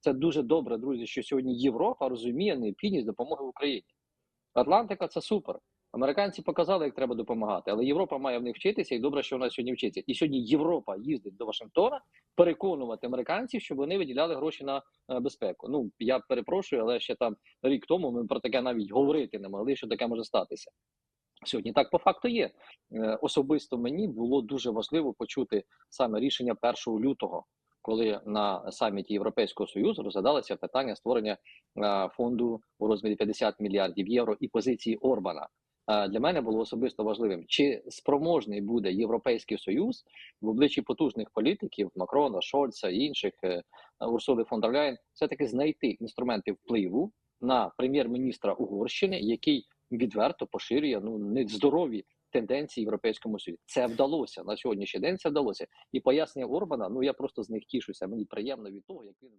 Це дуже добре, друзі, що сьогодні Європа розуміє необхідність допомоги Україні. Атлантика це супер. Американці показали, як треба допомагати, але Європа має в них вчитися, і добре, що вона сьогодні вчиться. І сьогодні Європа їздить до Вашингтона переконувати американців, щоб вони виділяли гроші на е, безпеку. Ну я перепрошую, але ще там рік тому ми про таке навіть говорити не могли, що таке може статися. Сьогодні так по факту є. Е, Особисто мені було дуже важливо почути саме рішення 1 лютого, коли на саміті Європейського союзу розглядалося питання створення е, фонду у розмірі 50 мільярдів євро і позиції Орбана. Е, Для мене було особисто важливим, чи спроможний буде Європейський Союз в обличчі потужних політиків Макрона, Шольца і інших е, Урсули фон дер Ляєн все-таки знайти інструменти впливу на прем'єр-міністра Угорщини, який відверто поширює ну нездорові тенденції в європейському світі. Це вдалося на сьогоднішній день. Це вдалося, і пояснення Орбана. Ну я просто з них тішуся. Мені приємно від того, як він